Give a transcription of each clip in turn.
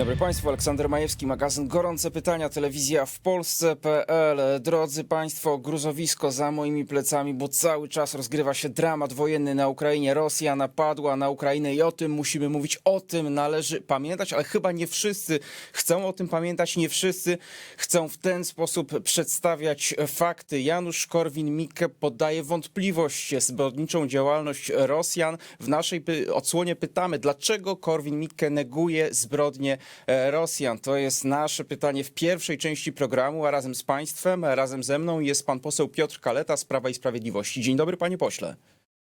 Dobry Państwu, Aleksander Majewski, magazyn Gorące Pytania, telewizja w Polsce.pl. Drodzy Państwo, gruzowisko za moimi plecami, bo cały czas rozgrywa się dramat wojenny na Ukrainie. Rosja napadła na Ukrainę i o tym musimy mówić, o tym należy pamiętać, ale chyba nie wszyscy chcą o tym pamiętać, nie wszyscy chcą w ten sposób przedstawiać fakty. Janusz Korwin-Mikke podaje wątpliwość zbrodniczą działalność Rosjan. W naszej odsłonie pytamy, dlaczego Korwin-Mikke neguje zbrodnie Rosjan? To jest nasze pytanie w pierwszej części programu, a razem z Państwem, razem ze mną jest pan poseł Piotr Kaleta z Prawa i Sprawiedliwości. Dzień dobry, panie pośle.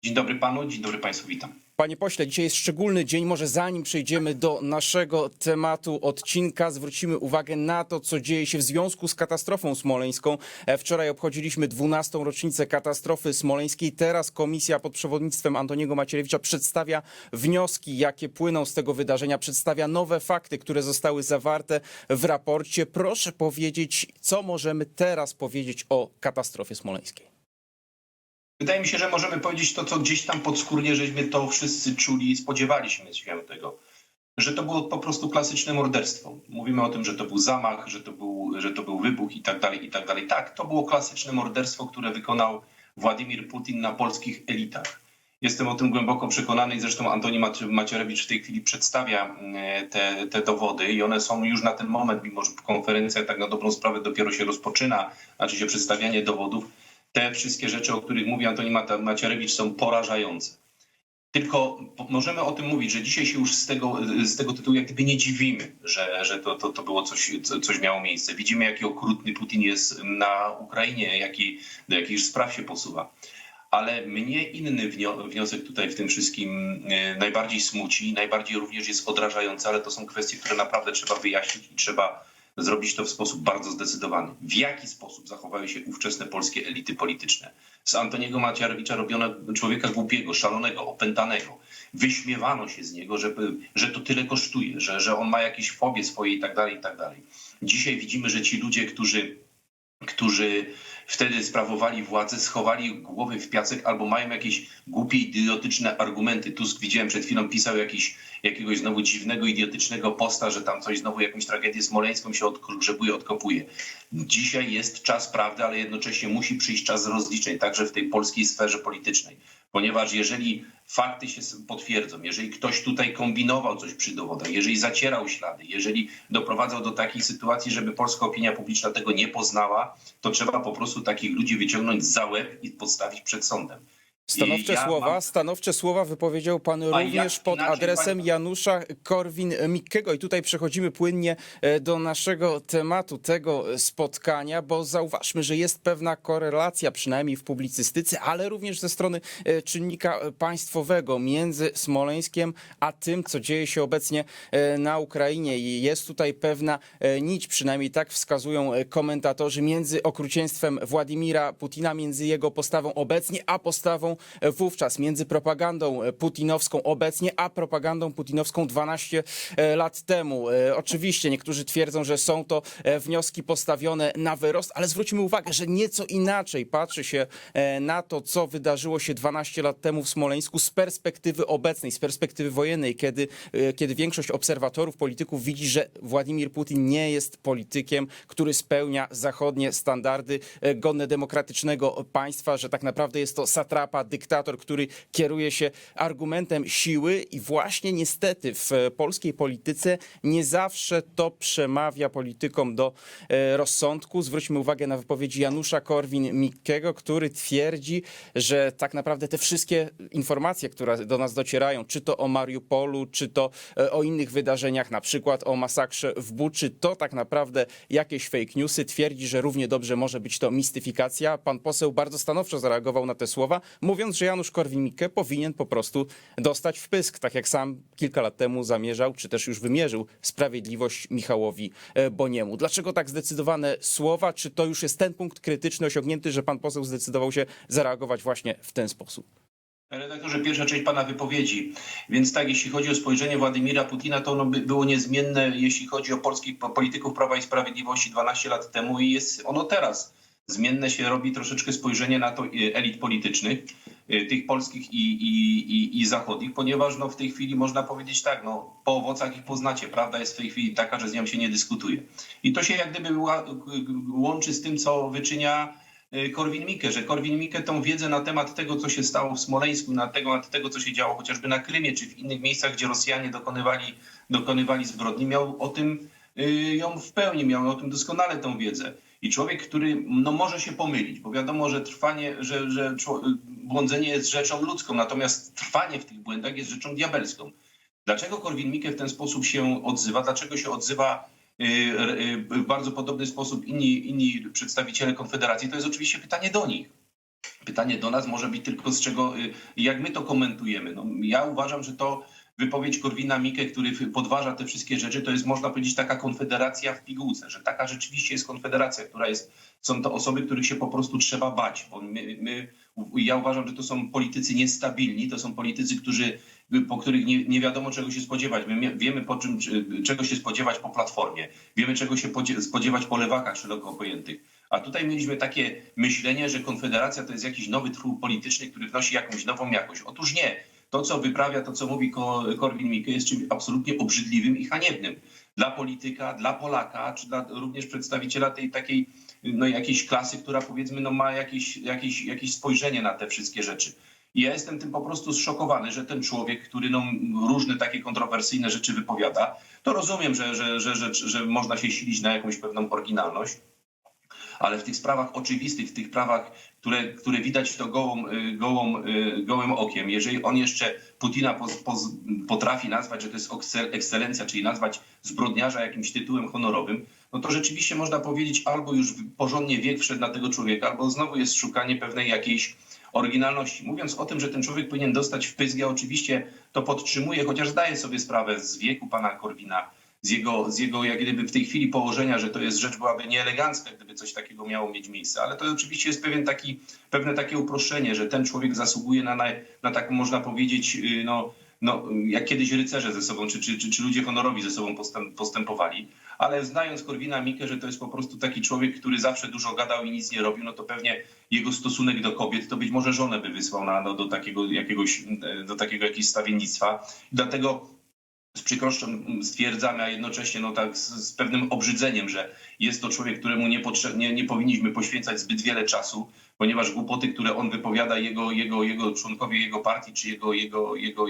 Dzień dobry panu, dzień dobry państwu, witam. Panie pośle, dzisiaj jest szczególny dzień. Może zanim przejdziemy do naszego tematu odcinka, zwrócimy uwagę na to, co dzieje się w związku z katastrofą smoleńską. E, Wczoraj obchodziliśmy 12. rocznicę katastrofy smoleńskiej. Teraz komisja pod przewodnictwem Antoniego Macierewicza przedstawia wnioski, jakie płyną z tego wydarzenia, przedstawia nowe fakty, które zostały zawarte w raporcie. Proszę powiedzieć, co możemy teraz powiedzieć o katastrofie smoleńskiej. Wydaje mi się, że możemy powiedzieć to, co gdzieś tam podskórnie żeśmy to wszyscy czuli i spodziewaliśmy się tego, że to było po prostu klasyczne morderstwo. Mówimy o tym, że to był zamach, że to był, że to był wybuch i tak dalej, i tak dalej. Tak, to było klasyczne morderstwo, które wykonał Władimir Putin na polskich elitach. Jestem o tym głęboko przekonany i zresztą Antoni Mac- Macierewicz w tej chwili przedstawia mm, te, te dowody i one są już na ten moment, mimo że konferencja tak na dobrą sprawę dopiero się rozpoczyna, znaczy się przedstawianie dowodów, te wszystkie rzeczy, o których mówi Antoni Macierewicz są porażające. Tylko możemy o tym mówić, że dzisiaj się już z tego, z tego tytułu jak gdyby nie dziwimy, że, że to, to, to było coś, co- coś miało miejsce. Widzimy, jaki okrutny Putin jest na Ukrainie, jaki, do jakich spraw się posuwa. Ale mnie inny wnio- wniosek tutaj w tym wszystkim e, najbardziej smuci, najbardziej również jest odrażający, ale to są kwestie, które naprawdę trzeba wyjaśnić i trzeba zrobić to w sposób bardzo zdecydowany. W jaki sposób zachowały się ówczesne polskie elity polityczne? Z Antoniego Macierewicza robiono człowieka głupiego, szalonego, opętanego. Wyśmiewano się z niego, że, że to tyle kosztuje, że, że on ma jakieś fobie swoje i tak dalej, i tak dalej. Dzisiaj widzimy, że ci ludzie, którzy którzy wtedy sprawowali władzę, schowali głowy w piasek albo mają jakieś głupie, idiotyczne argumenty. Tusk widziałem przed chwilą pisał jakiś, jakiegoś znowu dziwnego, idiotycznego posta, że tam coś znowu jakąś tragedię smoleńską się odgrzebuje, odkopuje. Dzisiaj jest czas prawdy, ale jednocześnie musi przyjść czas rozliczeń, także w tej polskiej sferze politycznej. Ponieważ jeżeli fakty się potwierdzą, jeżeli ktoś tutaj kombinował coś przy dowodach, jeżeli zacierał ślady, jeżeli doprowadzał do takiej sytuacji, żeby polska opinia publiczna tego nie poznała, to trzeba po prostu takich ludzi wyciągnąć za łeb i postawić przed sądem. Stanowcze ja słowa, mam- stanowcze słowa wypowiedział pan A również pod adresem pan- Janusza Korwin-Mikkego. I tutaj przechodzimy płynnie e, do naszego tematu tego spotkania, bo zauważmy, że jest pewna korelacja, przynajmniej w publicystyce, ale również ze strony e, czynnika e, państwowego między Smoleńskiem a tym, co dzieje się obecnie e, na Ukrainie. I jest tutaj pewna e, nić, przynajmniej tak wskazują e, komentatorzy, między okrucieństwem Władimira Putina, między jego postawą obecnie, a postawą e, wówczas, między propagandą e, putinowską obecnie, a propagandą putinowską 12 e, lat temu. E, Oczywiście niektórzy twierdzą, że są to e, wnioski postawione na wyrost, ale zwróćmy uwagę, że nieco inaczej patrzy się e, na to, co wydarzyło się 12 lat temu w Smoleńsku z perspektywy obecnej, z perspektywy wojennej, kiedy, e, kiedy większość obserwatorów, polityków widzi, że Władimir Putin nie jest politykiem, który spełnia zachodnie standardy e, godne demokratycznego państwa, że tak naprawdę jest to satrapa, dyktator, który kieruje się argumentem siły i właśnie niestety w polskiej polityce nie zawsze to przemawia politykom do e, rozsądku. Zwróćmy uwagę na wypowiedzi Janusza Korwin-Mikkego, który twierdzi, że tak naprawdę te wszystkie informacje, które do nas docierają, czy to o Mariupolu, czy to e, o innych wydarzeniach, na przykład o masakrze w Buczy, to tak naprawdę jakieś fake newsy. Twierdzi, że równie dobrze może być to mistyfikacja. Pan poseł bardzo stanowczo zareagował na te słowa, mówiąc, że Janusz Korwin-Mikke powinien po prostu dostać wpysk, tak jak sam kilka lat temu zamierzał, czy też już wymierzył sprawiedliwość Michałowi e, Boniemu. Dlaczego tak zdecydowane słowa? Czy to już jest ten punkt krytyczny osiągnięty, że pan poseł zdecydował się zareagować właśnie w ten sposób? Redaktorze, pierwsza część Pana wypowiedzi. Więc tak, jeśli chodzi o spojrzenie Władimira Putina, to ono by było niezmienne, jeśli chodzi o polskich po- polityków Prawa i Sprawiedliwości 12 lat temu i jest ono teraz. Zmienne się robi troszeczkę spojrzenie na to y, elit politycznych, y, tych polskich i, i, i, i zachodnich, ponieważ no, w tej chwili można powiedzieć tak, no, po owocach ich poznacie. Prawda jest w tej chwili taka, że z nią się nie dyskutuje. I to się jak gdyby łączy z tym, co wyczynia y, Korwin-Mikke, że Korwin-Mikke tą wiedzę na temat tego, co się stało w Smoleńsku, na na tego, co się działo chociażby na Krymie, czy w innych miejscach, gdzie Rosjanie dokonywali, dokonywali zbrodni, miał o tym ją w pełni, miał o tym doskonale tą wiedzę. I człowiek, który no, może się pomylić, bo wiadomo, że trwanie, że, że błądzenie jest rzeczą ludzką, natomiast trwanie w tych błędach jest rzeczą diabelską. Dlaczego Korwin-Mikke w ten sposób się odzywa? Dlaczego się odzywa y, y, w bardzo podobny sposób inni, inni przedstawiciele Konfederacji? To jest oczywiście pytanie do nich. Pytanie do nas może być tylko z czego, y, jak my to komentujemy. No, ja uważam, że to wypowiedź Korwina Mikke, który podważa te wszystkie rzeczy, to jest można powiedzieć taka konfederacja w pigułce, że taka rzeczywiście jest konfederacja, która jest, są to osoby, których się po prostu trzeba bać, bo my, my ja uważam, że to są politycy niestabilni, to są politycy, którzy, po których nie, nie wiadomo czego się spodziewać. My wiemy po czym, czego się spodziewać po Platformie, wiemy czego się podzie- spodziewać po lewakach szeroko pojętych. A tutaj mieliśmy takie myślenie, że Konfederacja to jest jakiś nowy twór polityczny, który wnosi jakąś nową jakość. Otóż nie. To, co wyprawia, to, co mówi Ko- Korwin-Mikke, jest czymś absolutnie obrzydliwym i haniebnym dla polityka, dla Polaka, czy dla również przedstawiciela tej takiej no, jakiejś klasy, która powiedzmy no, ma jakieś, jakieś, jakieś spojrzenie na te wszystkie rzeczy. I ja jestem tym po prostu zszokowany, że ten człowiek, który no, różne takie kontrowersyjne rzeczy wypowiada, to rozumiem, że, że, że, że, że można się silić na jakąś pewną oryginalność, ale w tych sprawach oczywistych, w tych prawach, które, które widać to gołą, y, gołą, y, gołym okiem, jeżeli on jeszcze Putina poz, poz, potrafi nazwać, że to jest ekscelencja, czyli nazwać zbrodniarza jakimś tytułem honorowym, no to rzeczywiście można powiedzieć, albo już porządnie wiek wszedł na tego człowieka, albo znowu jest szukanie pewnej jakiejś oryginalności. Mówiąc o tym, że ten człowiek powinien dostać wpysk, ja oczywiście to podtrzymuję, chociaż zdaję sobie sprawę z wieku pana Korwina, z jego, z jego jak gdyby w tej chwili położenia, że to jest rzecz byłaby nieelegancka, gdyby coś takiego miało mieć miejsce. Ale to oczywiście jest pewien taki, pewne takie uproszczenie, że ten człowiek zasługuje na, na, na taką, można powiedzieć, yy, no, no, jak kiedyś rycerze ze sobą, czy, czy, czy, czy ludzie honorowi ze sobą postęp, postępowali. Ale znając Korwina Mikke, że to jest po prostu taki człowiek, który zawsze dużo gadał i nic nie robił, no to pewnie jego stosunek do kobiet, to być może żonę by wysłał na, no, do takiego jakiegoś, do takiego jakiegoś stawiennictwa. Dlatego z przykrością stwierdzamy, a jednocześnie no tak z, z pewnym obrzydzeniem, że jest to człowiek, któremu nie, nie, nie powinniśmy poświęcać zbyt wiele czasu, ponieważ głupoty, które on wypowiada, jego, jego, jego członkowie jego partii czy jego, jego, jego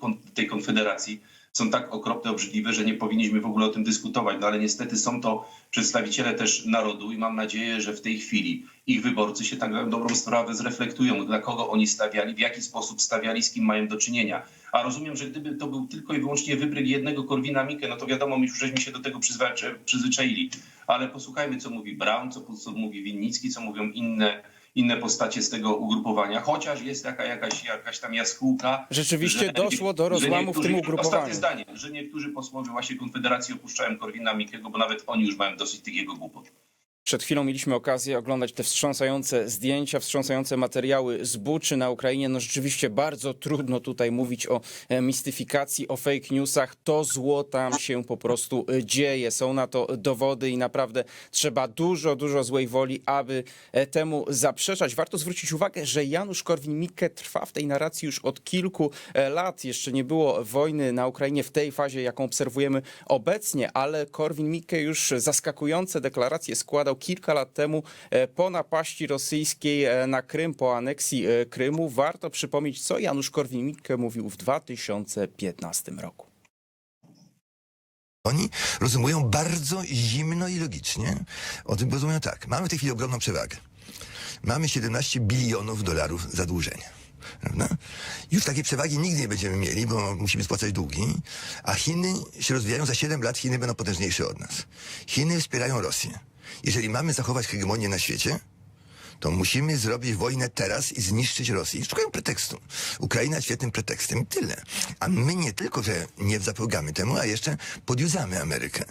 kon- tej konfederacji są tak okropne, obrzydliwe, że nie powinniśmy w ogóle o tym dyskutować. No ale niestety są to przedstawiciele też narodu i mam nadzieję, że w tej chwili ich wyborcy się tak dobrą sprawę zreflektują, dla kogo oni stawiali, w jaki sposób stawiali, z kim mają do czynienia. A rozumiem, że gdyby to był tylko i wyłącznie wybryk jednego Korwina Mikke, no to wiadomo, my już żeśmy się do tego przyzwyczai- przyzwyczaili. Ale posłuchajmy, co mówi Brown, co, co mówi Winnicki, co mówią inne, inne postacie z tego ugrupowania. Chociaż jest taka jakaś, jakaś tam jaskółka. Rzeczywiście że- doszło do rozłamu w tym ugrupowaniu. Ostatnie zdanie, że niektórzy posłowie właśnie Konfederacji opuszczają Korwina Mikkego, bo nawet oni już mają dosyć tych jego głupot. Przed chwilą mieliśmy okazję oglądać te wstrząsające zdjęcia, wstrząsające materiały z Buczy na Ukrainie. No rzeczywiście bardzo trudno tutaj mówić o e, mistyfikacji, o fake newsach. To zło tam się po prostu e, dzieje. Są na to dowody i naprawdę trzeba dużo, dużo złej woli, aby e, temu zaprzeczać. Warto zwrócić uwagę, że Janusz Korwin-Mikke trwa w tej narracji już od kilku lat. Jeszcze nie było wojny na Ukrainie w tej fazie, jaką obserwujemy obecnie, ale Korwin-Mikke już zaskakujące deklaracje składał kilka lat temu e, po napaści rosyjskiej e, na Krym, po aneksji e, Krymu. Warto przypomnieć, co Janusz Korwin-Mikke mówił w 2015 roku. Oni rozumują bardzo zimno i logicznie. O tym rozumieją tak. Mamy w tej chwili ogromną przewagę. Mamy 17 bilionów dolarów zadłużenia. Prawda? Już takiej przewagi nigdy nie będziemy mieli, bo musimy spłacać długi, a Chiny się rozwijają za 7 lat, Chiny będą potężniejsze od nas. Chiny wspierają Rosję. Jeżeli mamy zachować hegemonię na świecie, to musimy zrobić wojnę teraz i zniszczyć Rosję. Szukają pretekstu. Ukraina świetnym pretekstem tyle. A my nie tylko, że nie zapomagamy temu, a jeszcze podjuzamy Amerykę.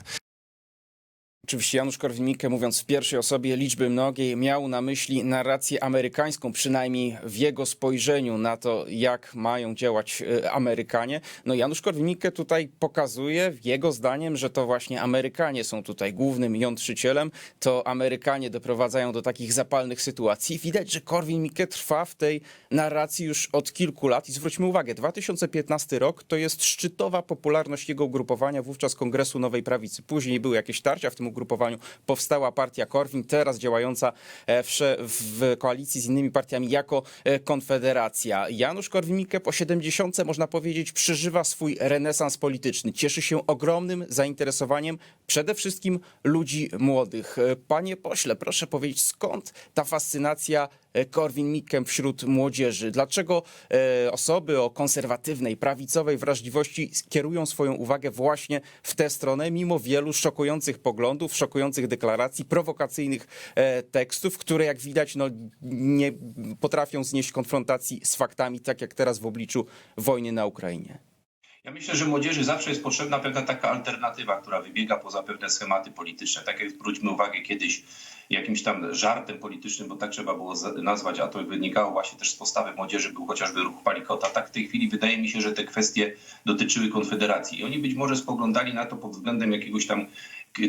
Oczywiście Janusz Korwin-Mikke, mówiąc w pierwszej osobie liczby mnogiej, miał na myśli narrację amerykańską, przynajmniej w jego spojrzeniu na to, jak mają działać e, Amerykanie. No Janusz Korwin-Mikke tutaj pokazuje, jego zdaniem, że to właśnie Amerykanie są tutaj głównym jątrzycielem, to Amerykanie doprowadzają do takich zapalnych sytuacji. Widać, że Korwin-Mikke trwa w tej narracji już od kilku lat i zwróćmy uwagę, 2015 rok to jest szczytowa popularność jego ugrupowania, wówczas Kongresu Nowej Prawicy. Później były jakieś tarcia w tym ugrupowaniu, powstała partia Korwin, teraz działająca e, w, w koalicji z innymi partiami jako e, Konfederacja. Janusz Korwin-Mikke po 70 można powiedzieć przeżywa swój renesans polityczny. Cieszy się ogromnym zainteresowaniem przede wszystkim ludzi młodych. E, Panie pośle, proszę powiedzieć skąd ta fascynacja e, Korwin-Mikkem wśród młodzieży? Dlaczego e, osoby o konserwatywnej, prawicowej wrażliwości kierują swoją uwagę właśnie w tę stronę, mimo wielu szokujących poglądów, szokujących deklaracji, prowokacyjnych tekstów, które jak widać no, nie potrafią znieść konfrontacji z faktami, tak jak teraz w obliczu wojny na Ukrainie? Ja myślę, że młodzieży zawsze jest potrzebna pewna taka alternatywa, która wybiega poza pewne schematy polityczne. Tak jak zwróćmy uwagę kiedyś jakimś tam żartem politycznym, bo tak trzeba było nazwać, a to wynikało właśnie też z postawy młodzieży, był chociażby ruch Palikota. Tak w tej chwili wydaje mi się, że te kwestie dotyczyły Konfederacji. I oni być może spoglądali na to pod względem jakiegoś tam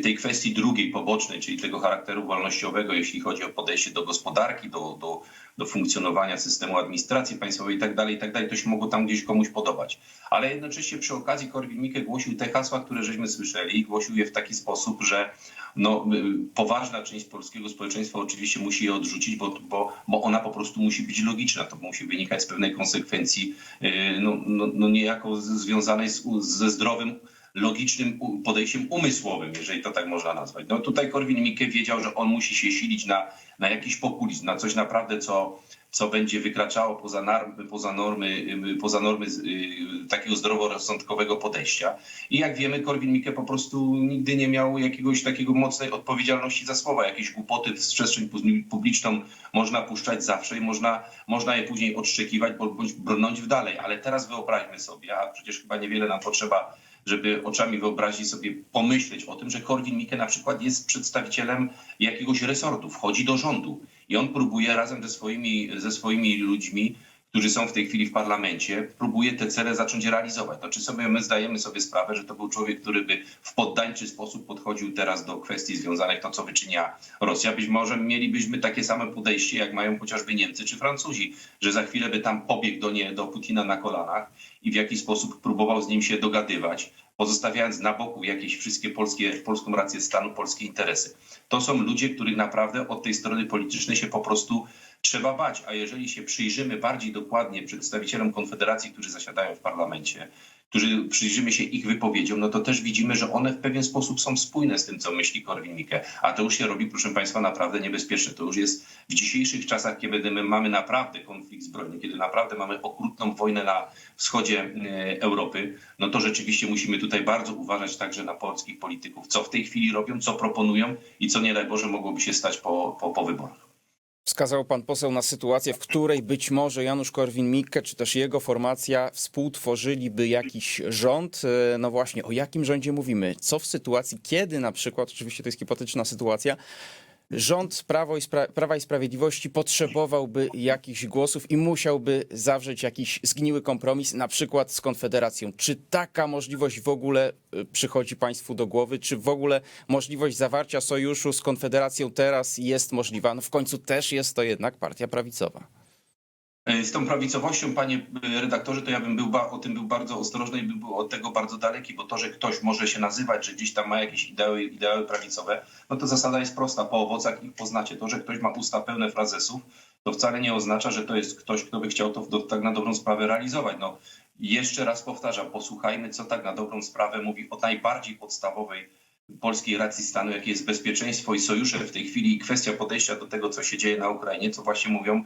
tej kwestii drugiej, pobocznej, czyli tego charakteru wolnościowego, jeśli chodzi o podejście do gospodarki, do, do, do funkcjonowania systemu administracji państwowej i tak dalej, i tak. To się mogło tam gdzieś komuś podobać. Ale jednocześnie przy okazji Korwin-Mikke głosił te hasła, które żeśmy słyszeli i głosił je w taki sposób, że no, poważna część polskiego społeczeństwa oczywiście musi je odrzucić, bo, bo, bo ona po prostu musi być logiczna. To musi wynikać z pewnej konsekwencji, y, no, no, no niejako związanej z, ze zdrowym logicznym podejściem umysłowym, jeżeli to tak można nazwać. No tutaj Korwin-Mikke wiedział, że on musi się silić na, na jakiś populizm, na coś naprawdę, co, co będzie wykraczało poza, normy, poza normy, y, poza normy y, takiego zdroworozsądkowego podejścia. I jak wiemy, Korwin-Mikke po prostu nigdy nie miał jakiegoś takiego mocnej odpowiedzialności za słowa. Jakieś głupoty w przestrzeń pu- publiczną można puszczać zawsze i można, można je później odszczekiwać bądź brnąć w dalej. Ale teraz wyobraźmy sobie, a przecież chyba niewiele nam potrzeba żeby oczami wyobraźni sobie pomyśleć o tym, że Korwin-Mikke na przykład jest przedstawicielem jakiegoś resortu, wchodzi do rządu i on próbuje razem ze swoimi, ze swoimi ludźmi, którzy są w tej chwili w parlamencie, próbuje te cele zacząć realizować. No, czy sobie my zdajemy sobie sprawę, że to był człowiek, który by w poddańczy sposób podchodził teraz do kwestii związanych to, co wyczynia Rosja? Być może mielibyśmy takie same podejście, jak mają chociażby Niemcy czy Francuzi, że za chwilę by tam pobiegł do, nie, do Putina na kolanach i w jakiś sposób próbował z nim się dogadywać, pozostawiając na boku jakieś wszystkie polskie, polską rację stanu, polskie interesy. To są ludzie, których naprawdę od tej strony politycznej się po prostu trzeba bać. A jeżeli się przyjrzymy bardziej dokładnie przedstawicielom Konfederacji, którzy zasiadają w parlamencie, którzy przyjrzymy się ich wypowiedziom, no to też widzimy, że one w pewien sposób są spójne z tym, co myśli Korwin-Mikke. A to już się robi, proszę Państwa, naprawdę niebezpieczne. To już jest w dzisiejszych czasach, kiedy my mamy naprawdę konflikt zbrojny, kiedy naprawdę mamy okrutną wojnę na wschodzie e, Europy, no to rzeczywiście musimy tutaj bardzo uważać także na polskich polityków, co w tej chwili robią, co proponują i co nie daj Boże mogłoby się stać po, po, po wyborach. Wskazał pan poseł na sytuację, w której być może Janusz Korwin-Mikke czy też jego formacja współtworzyliby jakiś rząd. E, No właśnie, o jakim rządzie mówimy? Co w sytuacji, kiedy na przykład, oczywiście to jest hipotetyczna sytuacja, rząd Prawo i Spra- Prawa i Sprawiedliwości potrzebowałby jakichś głosów i musiałby zawrzeć jakiś zgniły kompromis, na przykład z Konfederacją. Czy taka możliwość w ogóle y, przychodzi państwu do głowy? Czy w ogóle możliwość zawarcia sojuszu z Konfederacją teraz jest możliwa? No w końcu też jest to jednak partia prawicowa. E, Z tą prawicowością, panie e, redaktorze, to ja bym był o tym był bardzo ostrożny i bym był od tego bardzo daleki, bo to, że ktoś może się nazywać, że gdzieś tam ma jakieś ideały, ideały prawicowe, no to zasada jest prosta. Po owocach ich poznacie. To, że ktoś ma usta pełne frazesów, to wcale nie oznacza, że to jest ktoś, kto by chciał to do, tak na dobrą sprawę realizować. No, jeszcze raz powtarzam, posłuchajmy, co tak na dobrą sprawę mówi o najbardziej podstawowej polskiej racji stanu, jakie jest bezpieczeństwo i sojusze w tej chwili i kwestia podejścia do tego, co się dzieje na Ukrainie, co właśnie mówią,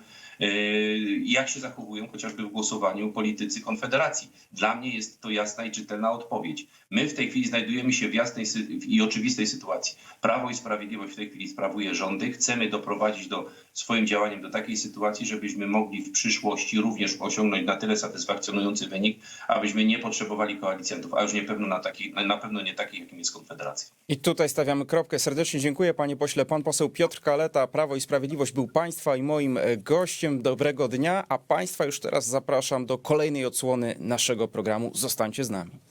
jak się zachowują chociażby w głosowaniu politycy Konfederacji. Dla mnie jest to jasna i czytelna odpowiedź. My w tej chwili znajdujemy się w jasnej i oczywistej sytuacji. Prawo i Sprawiedliwość w tej chwili sprawuje rządy. Chcemy doprowadzić do swoim działaniem do takiej sytuacji, żebyśmy mogli w przyszłości również osiągnąć na tyle satysfakcjonujący wynik, abyśmy nie potrzebowali koalicjantów, a już nie pewno na, taki, na pewno nie takich, jakim jest Konfederacja. I tutaj stawiamy kropkę. Serdecznie dziękuję panie pośle. Pan poseł Piotr Kaleta, Prawo i Sprawiedliwość był państwa i moim e, gościem. Dobrego dnia, a państwa już teraz zapraszam do kolejnej odsłony naszego programu. Zostańcie z nami.